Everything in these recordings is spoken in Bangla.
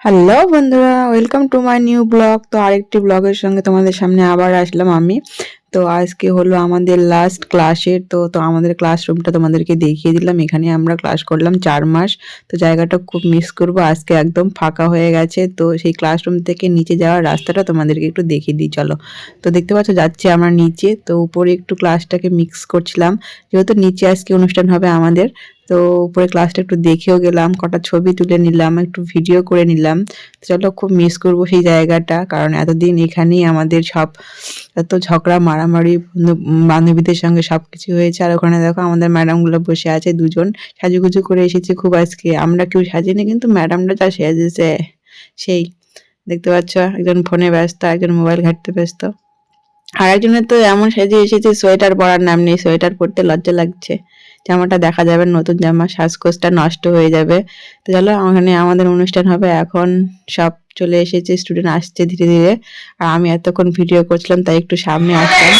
হ্যালো বন্ধুরা welcome to my new blog তো আরেকটি ব্লগের সঙ্গে তোমাদের সামনে আবার আসলাম আমি। তো আজকে হলো আমাদের লাস্ট ক্লাসের তো তো আমাদের ক্লাসরুমটা তোমাদেরকে দেখিয়ে দিলাম। এখানে আমরা ক্লাস করলাম চার মাস। তো জায়গাটা খুব মিস করব। আজকে একদম ফাঁকা হয়ে গেছে। তো সেই ক্লাসরুম থেকে নিচে যাওয়ার রাস্তাটা তোমাদেরকে একটু দেখিয়ে দিই, চলো। তো দেখতে পাচ্ছ, যাচ্ছি আমরা নিচে। তো উপরে একটু ক্লাসটাকে মিক্স করছিলাম। যেহেতু নিচে আজকে অনুষ্ঠান হবে আমাদের। তো উপরে ক্লাসটা একটু দেখেও গেলাম, কটা ছবি তুলে নিলাম, একটু ভিডিও করে নিলাম। চলো খুব মিস করব সেই জায়গাটা, কারণ এতদিন এখানেই আমাদের সব এত ঝগড়া, মারামারি, বন্ধু- বান্ধবীদের সঙ্গে সব কিছু হয়েছে। আর ওখানে দেখো আমাদের ম্যাডামগুলো বসে আছে দুজন। সাজুগুজু করে এসেছে খুব আজকে। আমরা কেউ সাজিনি, কিন্তু ম্যাডামরা যা সেজেছে, সেই। দেখতে পাচ্ছ, একজন ফোনে ব্যস্ত, একজন মোবাইল ঘাঁটতে ব্যস্ত। আর একজনের তো এমন সেজে এসেছে সোয়েটার পরার নাম নেই সোয়েটার পরতে লজ্জা লাগছে। জামাটা দেখা যাবে, নতুন জামা শ্বাসকোষটা নষ্ট হয়ে যাবে। তো চলো, ওখানে আমাদের অনুষ্ঠান হবে। এখন সব চলে এসেছে স্টুডেন্ট আসছে ধীরে ধীরে। আর আমি এতক্ষণ ভিডিও করছিলাম, তাই একটু সামনে আসলাম।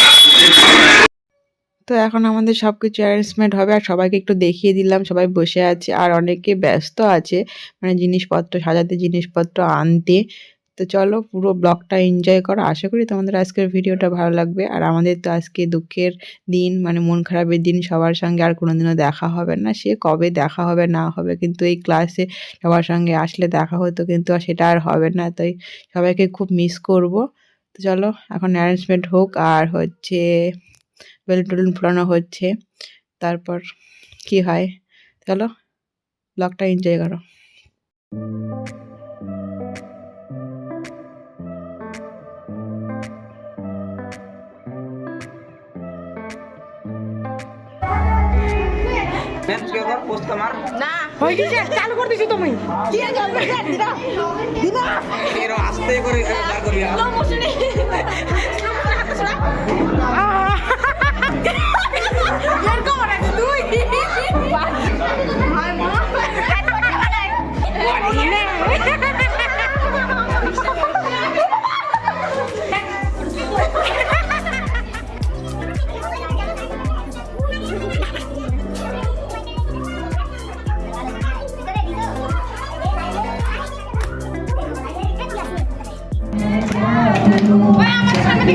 তো এখন আমাদের সব কিছু অ্যারেঞ্জমেন্ট হবে, আর সবাইকে একটু দেখিয়ে দিলাম। সবাই বসে আছে, আর অনেকে ব্যস্ত আছে। মানে জিনিসপত্র, সাজাতে জিনিসপত্র আনতে। তো চলো পুরো ব্লগটা এনজয় করো। আশা করি তোমাদের আজকের ভিডিওটা ভালো লাগবে। আর আমাদের তো আজকে দুঃখের দিন মানে মন খারাপের দিন, সবার সঙ্গে আর কোনোদিনও দেখা হবে না। সে কবে দেখা হবে, না হবে, কিন্তু এই ক্লাসে সবার সঙ্গে আসলে দেখা হতো, কিন্তু আর সেটা আর হবে না। তাই সবাইকে খুব মিস করব। তো চলো, এখন অ্যারেঞ্জমেন্ট হোক, আর হচ্ছে বেলুন টুলুন ফুলানো হচ্ছে। তারপর কি হয়? চলো, ব্লগটা এনজয় করো। ম্যাম কে কর পোস্ট তোমার হয়ে গেছে চালু করে দিছি তুমি। এর আস্তে করে দাঁড় করিয়া আমি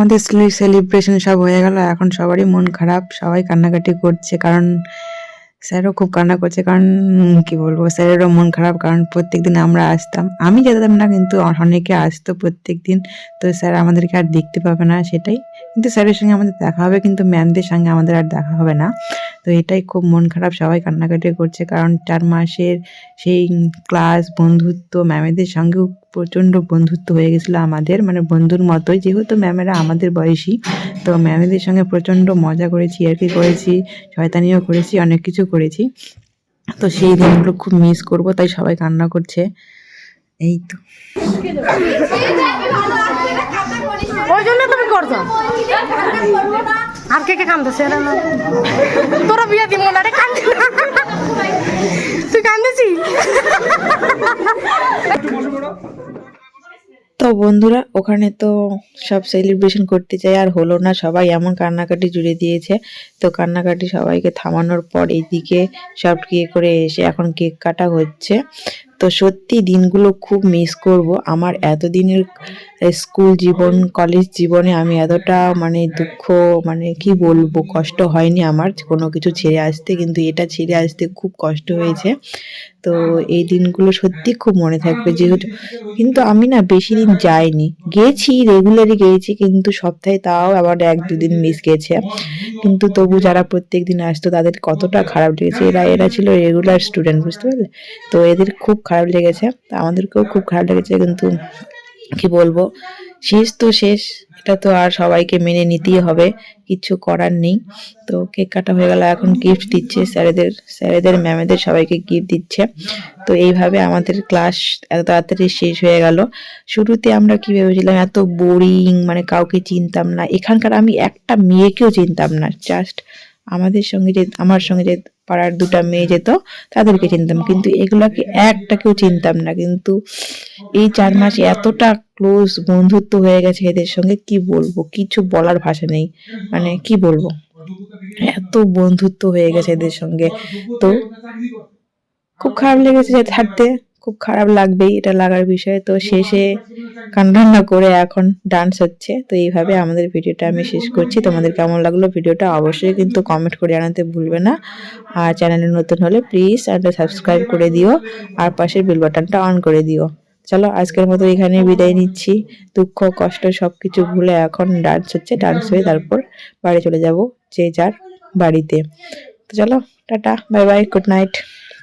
আমাদের সেলিব্রেশন সব হয়ে গেল, এখন সবারই মন খারাপ, সবাই কান্নাকাটি করছে, কারণ স্যারও খুব কান্না করছে, কারণ কি বলব, স্যারেরও মন খারাপ, কারণ প্রত্যেক দিন আমরা আসতাম। আমি যেতাম না, কিন্তু অনেকে আসতো প্রত্যেক দিন তো স্যার আমাদেরকে আর দেখতে পাবে না সেটাই। কিন্তু স্যারের সঙ্গে আমাদের দেখা হবে, কিন্তু ম্যামদের সঙ্গে আমাদের আর দেখা হবে না। তো এটাই খুব মন খারাপ, সবাই কান্নাকাটি করছে, কারণ চার মাসের সেই ক্লাস বন্ধুত্ব ম্যামেদের সঙ্গেও প্রচণ্ড বন্ধুত্ব হয়ে গেছিল আমাদের। মানে বন্ধুর মতোই, যেহেতু ম্যামেরা আমাদের বয়সী, তো ম্যামেদের সঙ্গে প্রচণ্ড মজা করেছি, আর কি করেছি, শয়তানিও করেছি, অনেক কিছু করেছি। তো সেই দিনগুলো খুব মিস করব, তাই সবাই কান্না করছে। এই তো। ওই জন্য তুমি করছ? আর কে কে কান্দছে এরা না তোরা বিয়ে দিব না রে কান্দি না তুই কান্দেছিস তো বন্ধুরা, ওখানে তো সব সেলিব্রেশন করতে চাই আর হলো না, সবাই এমন কান্নাকাটি জুড়ে দিয়েছে। তো কান্নাকাটি সবাইকে থামানোর পর এইদিকে সব কেক করে এসে এখন কেক কাটা হচ্ছে। তো সত্যি দিনগুলো খুব মিস করব। আমার এতদিনের স্কুল জীবন কলেজ জীবনে আমি এতটা মানে দুঃখ মানে কি বলব, কষ্ট হয়নি আমার কোনো কিছু ছেড়ে আসতে, কিন্তু এটা ছেড়ে আসতে খুব কষ্ট হয়েছে। তো এই দিনগুলো সত্যি খুব মনে থাকবে যেহেতু, কিন্তু আমি না বেশি দিন যাইনি। গেছি রেগুলারই গেছি, কিন্তু সপ্তাহে তাও আবার এক দুদিন মিস গেছে। কিন্তু তবু যারা প্রত্যেক দিন আসতো তাদের কতটা খারাপ লেগেছে? এরা এরা ছিল রেগুলার স্টুডেন্ট বুঝতে পারলে? তো এদের খুব খারাপ লেগেছে। আমাদেরকেও খুব খারাপ লেগেছে কিন্তু কি বলব? শেষ তো শেষ। এটা তো আর সবাইকে মেনে নিতেই হবে, কিছু করার নেই। তো কেক কাটা হয়ে গেল, এখন গিফট দিচ্ছে স্যারেদের স্যারেদের, ম্যামেদের সবাইকে গিফট দিচ্ছে। তো এইভাবে আমাদের ক্লাস এত তাড়াতাড়ি শেষ হয়ে গেল। শুরুতে আমরা কি ভেবেছিলাম, এত বোরিং মানে কাউকে চিনতাম না। এখানকার আমি একটা মেয়েকেও চিনতাম না জাস্ট আমাদের সঙ্গে যে আমার সঙ্গে যে পাড়ার দুটা মেয়ে যেত, তাদেরকে চিনতাম। কিন্তু এগুলাকে একটাকেও চিনতাম না। কিন্তু এই চার মাস এতটা ক্লোজ বন্ধুত্ব হয়ে গেছে এদের সঙ্গে, কি বলব? কিছু বলার ভাষা নেই। মানে কি বলব? এত বন্ধুত্ব হয়ে গেছে এদের সঙ্গে। তো খুব খারাপ লেগেছে যে থাকতে খুব খারাপ লাগবেই এটা লাগার বিষয়ে। তো শেষে কান্না করে এখন ডান্স হচ্ছে। তো এইভাবে আমাদের ভিডিওটা আমি শেষ করছি। তোমাদের কেমন লাগল ভিডিওটা অবশ্যই কিন্তু কমেন্ট করে জানাতে ভুলবে না। আর চ্যানেলে নতুন হলে প্লিজ চ্যানেলটা সাবস্ক্রাইব করে দিও। আর পাশের বেল বাটনটা অন করে দিও। চলো আজকের মতো এখানে বিদায় নিচ্ছি। দুঃখ কষ্ট সব কিছু ভুলে এখন ডান্স হচ্ছে। ডান্স হয়ে তারপর বাড়ি চলে যাব যে যার বাড়িতে। তো চলো tata bye bye good night